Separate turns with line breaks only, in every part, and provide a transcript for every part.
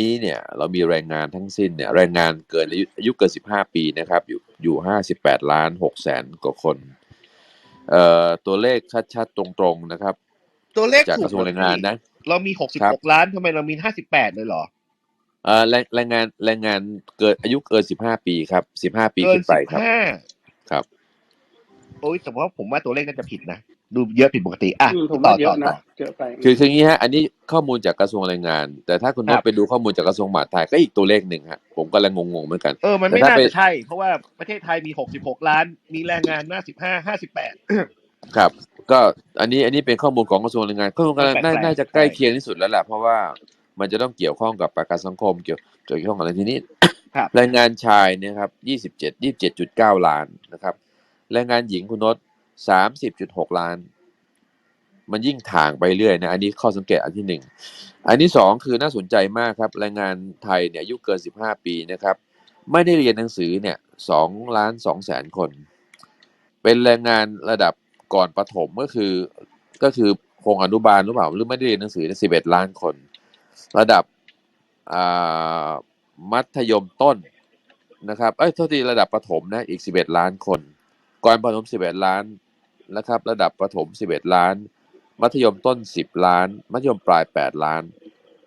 นี้เนี่ยเรามีแรงงานทั้งสิ้นเนี่ยแรงงานเกินอายุอายุเกิน 15 ปีนะครับอยู่อยู่ 58 ล้าน6แสนกว่าคนเอ่อตัวเลขชัดๆ ตรงๆนะครับ
ตัวเลข
จาก
ถู
กระทรวงแรงงานนะ
เรามีหกสิบ
ครั
ห
บ
กล้านทำไมเรามีห้าสิบแปดเลยเหรอ
เอ่อแรงแรงงานแรงงานเกินอายุเกิน 15 ปีครับ 15 ปี
เกิน
ขึ้นไป
สิบ
ครับ
ห้า
ครับ
โอ้ยแต่ว่าผมว่าตัวเลขน่าจะผิดนะ ดูเยอะผิดปกติอะ
อืมผม
ต่อ
ว่าเย
ต่อ
อะ
ต่อ
นะเยอะไป
คือคืออย่างนี้ฮะ อันนี้ข้อมูลจากกระทรวงแรงงาน แต่ถ้าคุณน
ครั
ก
บ
ไปดูข้อมูลจากกระทรวงมหาดไทยก็อีกตัวเลขหนึ่งฮะผมก็เลยงงๆเหมือนกัน
เออมันไม่
แต่ถ้า
น่า
ไป
จะใช่ เพราะว่าประเทศไทยมีหกสิบหกล้าน มีแรงงานห้าสิบห้าห้าสิบแปด
ครับ ก็อันนี้อันนี้เป็นข้อมูลของกระทรวงแรงงานกระทรวงแรงงานน่า
แปลกๆ
น่าจะใกล้
ใช่
เคียงที่สุดแล้วแหละเพราะว่ามันจะต้องเกี่ยวข้องกับประกันสังคมเกี่ยวเกี่ยวข้องกับอะไรทีนี้
ครับ
แรงงานชายเนี่ยครับยี่สิบเจ็ดยี่สิบเจ็ดจุดเก้าล้านนะครับแรงงานหญิงคุณนศ สามสิบจุดหกล้าน มันยิ่งถ่างไปเรื่อยนะ อันนี้ข้อสังเกตอันที่หนึ่ง อันที่สองคือน่าสนใจมากครับแรงงานไทยเนี่ยอายุเกินสิบห้าปีนะครับ ไม่ได้เรียนหนังสือเนี่ยสองล้านสองแสนคน เป็นแรงงานระดับก่อนประถมก็คือก็คือคงอนุบาลหรือเปล่าหรือไม่ได้เรียนหนังสือสิบเอ็ดล้านคน ระดับมัธยมต้นนะครับ เอ้ยโทษทีระดับประถมนะ อีกสิบเอ็ดล้านคน ก่อนประถมสิบเอ็ดล้าน นะครับระดับประถมสิบเอ็ดล้าน มัธยมต้นสิบล้าน มัธยมปลายแปดล้าน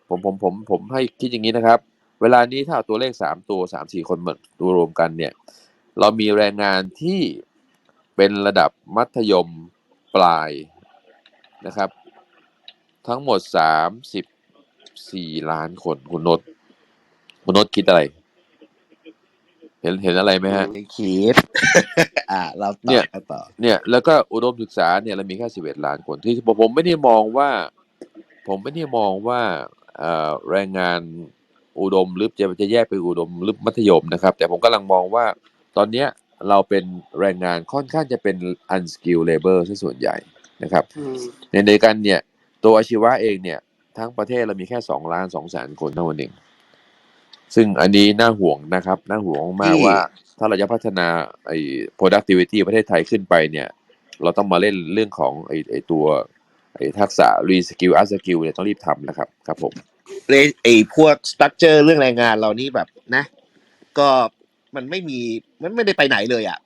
ผมผมผมผมให้คิดอย่างนี้นะครับ เวลานี้ถ้าเอาตัวเลขสามตัวสามสี่คนมาตัวรวมกันเนี่ยเรามีแรงงานที่เป็นระดับมัธยมปลายนะครับ ทั้งหมดสามสิบสี่ล้านคนคุณนศคุณนศคิดอะไร เห็นเห็นอะไรไหมฮะ
ไม่คิดอ่าเรา
เนี่
ต่อยกันต่อ
เนี่ย แล้วก็อุดมศึกษาเนี่ยเรามีแค่สิบเอ็ดล้านคนที่ผมผมไม่ได้มองว่า ผมไม่ได้มองว่าเอ่อแรงงานอุดมหรือจะจะแยกไปอุดมหรือมัธยมนะครับ แต่ผมกำลังมองว่าตอนเนี้ยเราเป็นแรงงานค่อนข้างจะเป็น unskilled labor ซะส่วนใหญ่นะครับ
อืม
ในในกันเนี่ย ตัวอาชีวะเองเนี่ย ทั้งประเทศเรามีแค่สองล้านสองแสนคนเท่านั้นเอง ซึ่งอันนี้น่าห่วงนะครับ น่าห่วงมาก
ที่
ว่าถ้าเราจะพัฒนาไอ้ productivity ประเทศไทยขึ้นไปเนี่ย เราต้องมาเล่นเรื่องของไอ้ไอ้ตัวไอ้ทักษะ reskill up skill เนี่ยต้องรีบทำนะครับครับผม
เลยไอ้พวกสตรัคเจอร์เรื่องแรงงานเรานี่แบบนะ ก็มันไม่มีมันไม่ได้ไปไหนเลยอะ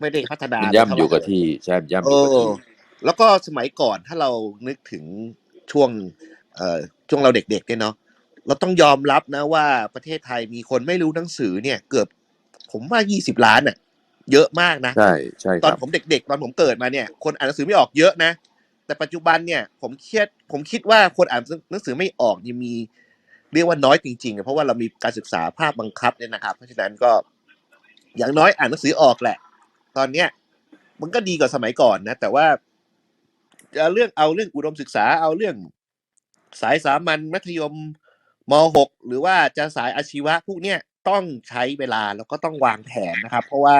ไม่ได้พัฒนา
มัน
ไป
ย่ำ
เท่า
อยู่
ไห
กับ
ร่
ที่ใช่ย่ำอ
เอยู่
กับ
อ
ที่
แล้วก็สมัยก่อนถ้าเรานึกถึงช่วงเอ่อช่วงเราเด็กๆเนี่ยเนาะ เราต้องยอมรับนะว่าประเทศไทยมีคนไม่รู้หนังสือเนี่ย เกือบผมว่ายี่สิบล้านอะ เยอะมากนะ
ใช่ใช่
ต
ค
อน
รับ
ผมเด็กๆ ตอนผมเกิดมาเนี่ย คนอ่านหนังสือไม่ออกเยอะนะ แต่ปัจจุบันเนี่ย ผมเครียดผมคิดว่าคนอ่านหนังสือไม่ออกยังมี เรียกว่าน้อยจริงๆอะเพราะว่าเรามีการศึกษาภาคบังคับเนี่ยนะครับ เพราะฉะนั้นก็อย่างน้อยอ่านหนังสือออกแหละ ตอนเนี้ยมันก็ดีกว่าสมัยก่อนนะ แต่ว่าจะเรื่องเอาเรื่องอุดมศึกษาเอาเรื่องสายสามัญมัธยม ม .6 หรือว่าจะสายอาชีวะพวกเนี้ยต้องใช้เวลาแล้วก็ต้องวางแผนนะครับ เพราะว่า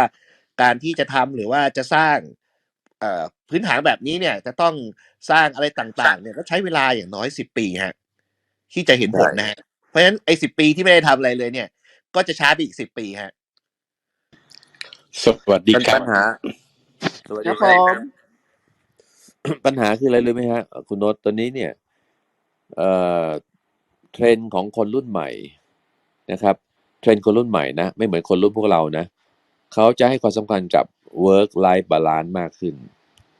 การที่จะทำหรือว่าจะสร้างเอ่อพื้นฐานแบบนี้เนี่ยจะต้องสร้างอะไรต่างๆ เนี่ยก็ใช้เวลาอย่างน้อยสิบปีฮะที่จะเห็นผลนะฮะเพราะฉะนั้นไอ้สิบปีที่ไม่ได้ทำอะไรเลย เนี่ย ก็จะช้าไปอีกสิบปีฮะ
สวัสดี
ปัญ
ครับ
ปัญหาสวัส
ค
ดี
รับ
ค
ผ
รับ
ม
ปัญหาคืออะไรรู้ไหมฮะ คุณโนตตอนนี้เนี่ย เอ่อ เทรนด์ของคนรุ่นใหม่นะครับเทรนด์คนรุ่นใหม่นะไม่เหมือนคนรุ่นพวกเรานะเขาจะให้ความสำคัญกับ work life balance มากขึ้น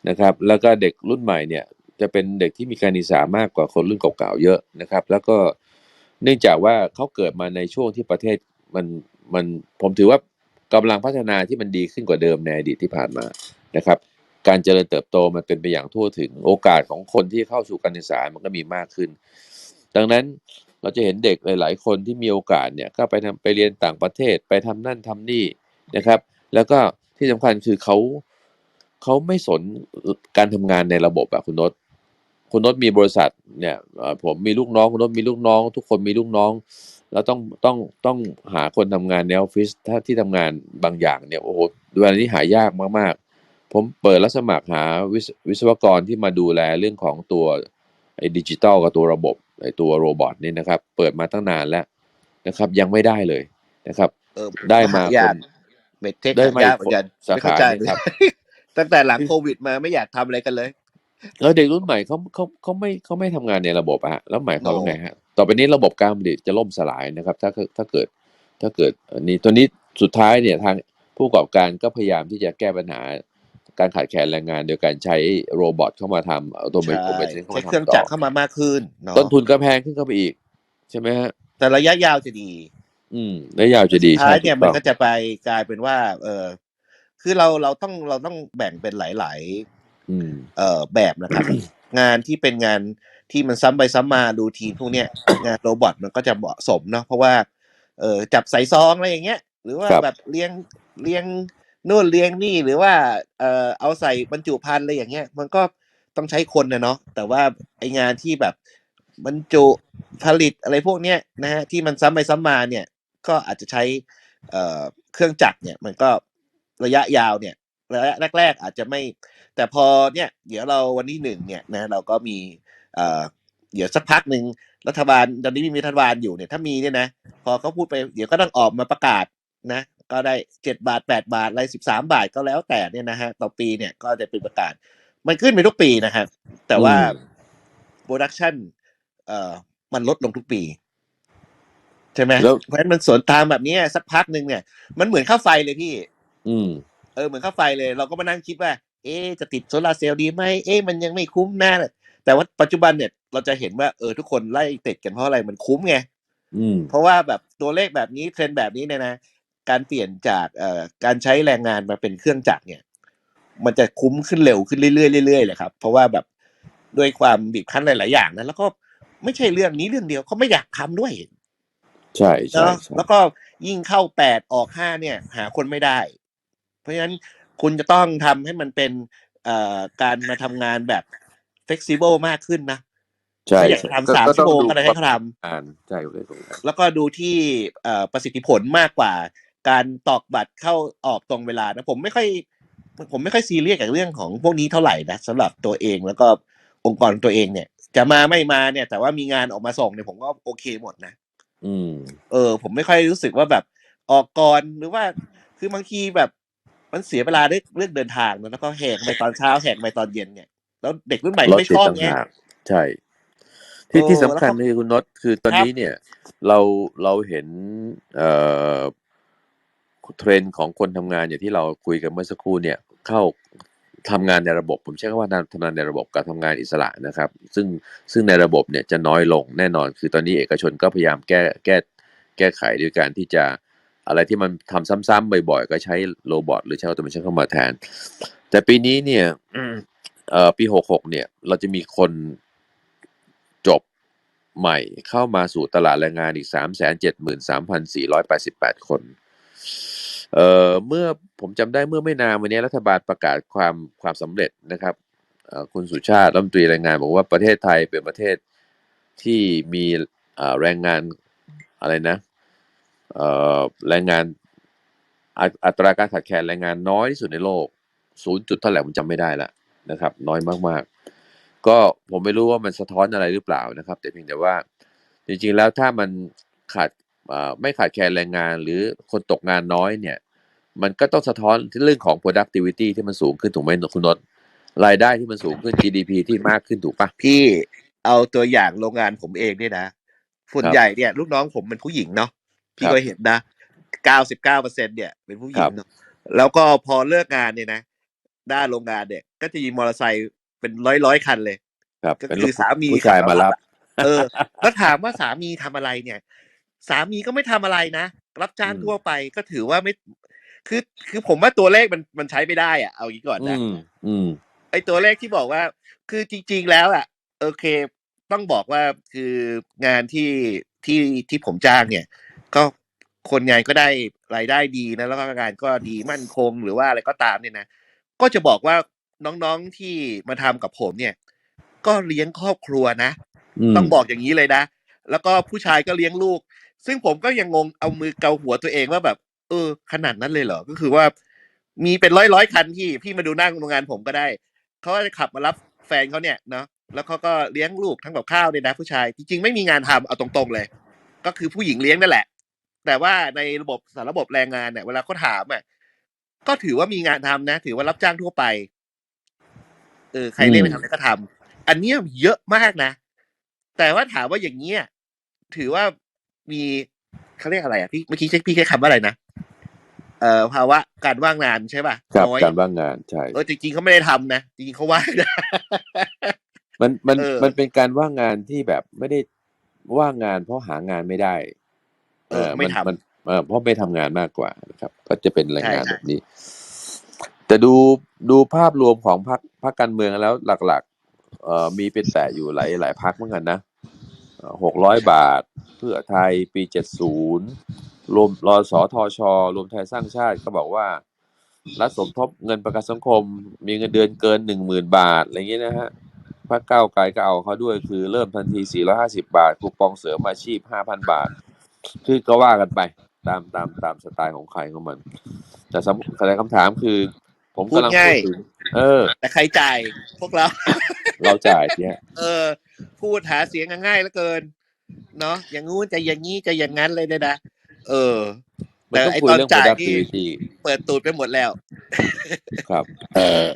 นะครับ แล้วก็เด็กรุ่นใหม่เนี่ยจะเป็นเด็กที่มีการศึกษามากกว่าคนรุ่นเก่าๆเยอะนะครับ แล้วก็เนื่องจากว่าเขาเกิดมาในช่วงที่ประเทศมันมันผมถือว่ากำลังพัฒนาที่มันดีขึ้นกว่าเดิมในอดีตที่ผ่านมานะครับ การเจริญเติบโตมันเป็นไปอย่างทั่วถึงโอกาสของคนที่เข้าสู่การศึกษามันก็มีมากขึ้น ดังนั้นเราจะเห็นเด็กหลาย ๆ คนที่มีโอกาสเนี่ยก็ไปทำไปเรียนต่างประเทศไปทำนั่นทำนี่นะครับ แล้วก็ที่สำคัญคือเขาเขาไม่สนการทำงานในระบบอะคุณนศคุณนศมีบริษัทเนี่ยผมมีลูกน้องคุณนศมีลูกน้อง ทุกคนมีลูกน้อง แล้วต้องต้องต้องหาคนทำงานในออฟฟิศถ้าที่ทำงานบางอย่างเนี่ยโอ้โหเวลานี้หายากมาก ๆ ผมเปิดรับสมัครหาวิศวกรที่มาดูแลเรื่องของตัว ไอ้ดิจิตอลกับตัวระบบไอ้ตัวโรบอทนี่นะครับ เปิดมาตั้งนานแล้วนะครับ ยังไม่ได้เลยนะครับ
เออ
ได้มา
หยาก
คน
เม็ดเทค
ได้
หามยากเหมือนกัน
สา
ไม่เข้า
ขา
ใจ
นี่
เลย
ครับ
ตั้งแต่หลังโควิดมาไม่อยากทำอะไรกันเลย
แล้วเด็กรุ่นใหม่เขาเขาเขาไม่เขาไม่ทำงานในระบบอะฮะแล้วหมายความว่า
No
ไงฮะต่อไปนี้ระบบการผลิตจะล่มสลายนะครับ ถ้าถ้าเกิดถ้าเกิดอันนี้ตัวนี้สุดท้ายเนี่ยทางผู้ประกอบการก็พยายามที่จะแก้ปัญหา การขาดแคลนแรงงานโดยการใช้โรบอทเข้ามาทำเอาตัวเม
ใช่
โอเมนเข้า
ใช้
มา
เครื่อง
ทำต่
จั
อก
รเข้ามามากขึ้นเนาะ
ต้นทุนก็แพงขึ้นเข้าไปอีก ใช่ไหมฮะ
แต่ระยะยาวจะดี
อืมและยาวจะดี
สุดท้ายเนี่ย
ถู
มัน
ต้อง
ก็จะไปกลายเป็นว่า เออคือเราเราต้องเราต้องแบ่งเป็นหลาย
อืม
ๆเอ่อแบบนะครับ งานที่เป็นงานที่มันซ้ำไปซ้ำมารูทีนพวกเนี้ยงานโรบอทมันก็จะเหมาะสมเนาะเพราะว่า เออจับใส่ซองอะไรอย่างเงี้ย หรือว่า
ครับ
แบบเลี้ยงเลี้ยง นู่นเลี้ยงนี่หรือว่าเออเอาใส่บรรจุภัณฑ์อะไรอย่างเงี้ย มันก็ต้องใช้คนนะเนาะแต่ว่าไองานที่แบบบรรจุผลิตอะไรพวกเนี้ยนะฮะที่มันซ้ำไปซ้ำมาเนี่ย ก็อาจจะใช้เอ่อเครื่องจักรเนี่ย มันก็ระยะยาวเนี่ยระยะแรก ๆ อาจจะไม่ แต่พอเนี่ย เดี๋ยวเราวันที่หนึ่งเนี่ยนะเราก็มีเอ่อเดี๋ยวสักพักหนึ่งรัฐบาลตอนนี้มีรัฐบาลอยู่เนี่ยถ้ามีเนี่ยนะพอเขาพูดไปเดี๋ยวก็ต้องออกมาประกาศนะ ก็ได้เจ็ดบาทแปดบาทอะไรสิบสามบาทก็แล้วแต่เนี่ยนะฮะต่อปีเนี่ยก็จะเป็นประกาศ มันขึ้นไปทุกปีนะฮะแต่ว่า
อืม
โปรดักชันเอ่อมันลดลงทุกปี ใช่ไหม
แล้ว
เพราะฉะนั้นมันสวนทางแบบเนี้ยสักพักหนึ่งเนี่ย มันเหมือนค่าไฟเลยพี่
อืม
เออเหมือนค่าไฟเลย เราก็มานั่งคิดว่า เอ๊ะจะติดโซลาร์เซลล์ดีไหมเอ๊ะมันยังไม่คุ้มแน่แต่ว่าปัจจุบันเนี่ย เราจะเห็นว่าเออทุกคนไล่ติดกันเพราะอะไรมันคุ้มไง
อืม
เพราะว่าแบบตัวเลขแบบนี้เทรนด์แบบนี้เนี่ยนะ การเปลี่ยนจากเอ่อการใช้แรงงานมาเป็นเครื่องจักรเนี่ย มันจะคุ้มขึ้นเร็วขึ้นเรื่อยๆเรื่อยๆเลยครับ เพราะว่าแบบด้วยความบีบคั้นหลายๆอย่างนะแล้วก็ไม่ใช่เรื่องนี้เรื่องเดียวเขาไม่อยากทำด้วย
ใช่ใช่
เนาะ
ใช่
แล้วก็ยิ่งเข้าแปดออกห้าเนี่ย หาคนไม่ได้ เพราะฉะนั้นคุณจะต้องทำให้มันเป็นเอ่อการมาทำงานแบบ flexible มากขึ้นนะ
ใช่
ถ้าอยาก
ใช่
ทำสามชั่วโมงก็ได้ให้เขาท
อ่านใช่เลยตรงนั้นำ
แล้วก็ดูที่เอ่อประสิทธิผลมากกว่า การตอกบัตรเข้าออกตรงเวลานะผมไม่ค่อย ผมไม่ค่อยซีเรียสกับเรื่องของพวกนี้เท่าไหร่นะสำหรับตัวเองแล้วก็องค์กรของตัวเองเนี่ย จะมาไม่มาเนี่ย แต่ว่ามีงานออกมาส่งเนี่ยผมก็โอเคหมดนะ
อืม
เออ ผมไม่ค่อยรู้สึกว่าแบบออกก่อนหรือว่า คือบางทีแบบมันเสียเวลาเรื่องเรื่องเดินทางนะแล้วก็แหกไปตอนเช้าแหกไปตอนเย็นเนี่ยแล้วเด็กรุ่นใหม่
รถ
ไม่
ติด
ชอบ
ต่าง
ไง
หากใช่ที่
เออ
ที่สำคัญ
แล้วก็
คือคุณนศคือตอน
ครับ
นี้เนี่ย เราเราเห็นเอ่อ เทรนด์ของคนทำงานอย่างที่เราคุยกันเมื่อสักครู่เนี่ยเข้าทำงานในระบบ ผมใช้คำว่าทำงานในระบบกับทำงานอิสระนะครับ ซึ่งซึ่งในระบบเนี่ยจะน้อยลงแน่นอน คือตอนนี้เอกชนก็พยายามแก้แก้แก้ไขด้วยการที่จะอะไรที่มันทำซ้ำๆบ่อยๆ ก็ใช้โรบอทหรือใช้ออโตเมชันเข้ามาแทน แต่ปีนี้เนี่ยปีหกหกเนี่ยเราจะมีคนจบใหม่เข้ามาสู่ตลาดแรงงานอีกสามแสนเจ็ดหมื่นสามพันสี่ร้อยแปดสิบแปดคน เอ่อเมื่อผมจำได้เมื่อไม่นานวันนี้รัฐบาลประกาศความความสำเร็จนะครับคุณสุชาติรัฐมนตรีแรงงาน บอกว่าประเทศไทยเป็นประเทศที่มีแรงงานอะไรนะแรงงานอัตราการขาดแคลนแรงงานน้อยที่สุดในโลกศูนย์จุดเท่าไหร่ผมจำไม่ได้ละนะครับ น้อยมากๆ ก็ผมไม่รู้ว่ามันสะท้อนอะไรหรือเปล่านะครับ แต่เพียงแต่ว่าจริงๆแล้วถ้ามันขาด ไม่ขาดแคลนแรงงานหรือคนตกงานน้อยเนี่ย มันก็ต้องสะท้อนที่เรื่องของ productivity ที่มันสูงขึ้นถูกไหมคุณนนท์รายได้ที่มันสูงขึ้น GDP ที่มากขึ้นถูกปะ
พี่เอาตัวอย่างโรงงานผมเองเนี่ยนะส่วน
ครับ
ใหญ่เนี่ยลูกน้องผมเป็นผู้หญิงเนาะพี่
ครับ
ก็เห็นนะเก้าสิบเก้าเปอร์เซ็นเนี่ยเป็นผู้หญิ
ครั
ง
บ
เนาะแล้วก็พอเลิกงานเนี่ยนะด้านโรงงานเนี่ย ก็จะมีมอเตอร์ไซค์เป็นร้อยร้อยๆคันเลย
ครับ
ก็
เป็น
คื
ลู
อกสามี
ผู้ชายมารับ
เออ แล้วถามว่าสามีทำอะไรเนี่ย สามีก็ไม่ทำอะไรนะ รับจ้าง
อืม
ทั่วไปก็ถือว่าไม่ คือคือผมว่าตัวเลขมันมันใช้ไม่ได้อะเอางี้ก่อน
อื
นะ
มอืม
ไอ้ตัวเลขที่บอกว่า คือจริง ๆ แล้วอะ โอเค ต้องบอกว่าคืองานที่ที่ที่ผมจ้างเนี่ย ก็คนงานก็ได้รายได้ดีนะแล้วก็งานก็ดีมั่นคงหรือว่าอะไรก็ตามเนี่ยนะก็จะบอกว่าน้องๆที่มาทำกับผมเนี่ย ก็เลี้ยงครอบครัวนะ
อืม
ต้องบอกอย่างนี้เลยนะ แล้วก็ผู้ชายก็เลี้ยงลูก ซึ่งผมก็ยังงงเอามือเกาหัวตัวเองว่าแบบ เออ ขนาดนั้นเลยเหรอ ก็คือว่า มีเป็นร้อยร้อยคันที่พี่มาดูหน้าโรงงานผมก็ได้ เขาจะขับมารับแฟนเขาเนี่ยเนาะแล้วเขาก็เลี้ยงลูกทั้งกับข้าวเลยนะผู้ชาย จริงๆ ไม่มีงานทำเอาตรงๆเลย ก็คือผู้หญิงเลี้ยงนั่นแหละ แต่ว่าในระบบสารระบบแรงงานเนี่ยเวลาเขาถามอะก็ถือว่ามีงานทำนะ ถือว่ารับจ้างทั่วไปเออใครเรียกไปทำอะไรก็ทำอันเนี้ยเยอะมากนะ แต่ว่าถามว่าอย่างเงี้ยถือว่า มีเขาเรียกอะไรอะพี่เมื่อกี้พี่ใช้คำว่าอะไรนะเอ่อภาวะการว่างงานใช่ป่ะ
ครับ
น้อย
การว่างงานใช่
เออจริงๆเขาไม่ได้ทำนะจริงๆเขาว่างนะ
มันมัน
เออ
มันเป็นการว่างงานที่แบบไม่ได้ว่างงานเพราะหางานไม่ได้
เออไม่
น
ทำ
นเออเพราะไม่ทำงานมากกว่านะครับ ก็จะเป็นแรงงาน
ใช่ใช่
แบบนี้ แต่ดูดูภาพรวมของพรรคพรรคการเมืองแล้วหลัก ๆ เอ่อมีเป็นแต่อยู่หลายหลายพรรคเหมือนกันนะ หกร้อยบาท เพื่อไทยปีเจ็ดศูนย์รวมรอสอทอชอรวมไทยสร้างชาติก็บอกว่ารัฐสมทบเงินประกันสังคม มีเงินเดือนเกินหนึ่งหมื่นบาทอะไรอย่างเงี้ยนะฮะพรรคก้าวไกลก็เอาเขาด้วยคือเริ่มทันที 450 บาท คูปองเสริมอาชีพ 5,000 บาท คือก็ว่ากันไปตามตามตามสไตล์ของใครของมัน แต่สำแต่คำถามคือ ผมกำลัง
พูด
พู
ง่า
ด
ย
ถึงเออ
แต่ใครจ่ายพวกเรา
เราจ่ายเนี่ย
เออ พูดหาเสียงง่ายเหลือเกิน เนาะอย่างงู้นจะอย่างงี้จะอย่างนั้นเลยเนยนะเออ
มันต้อง
แต่ไอ้
คุย
ตอน
เรื่อง
จ่าย
productivity
เปิดตูดไปหมดแล้ว
ครับ
เอ่อ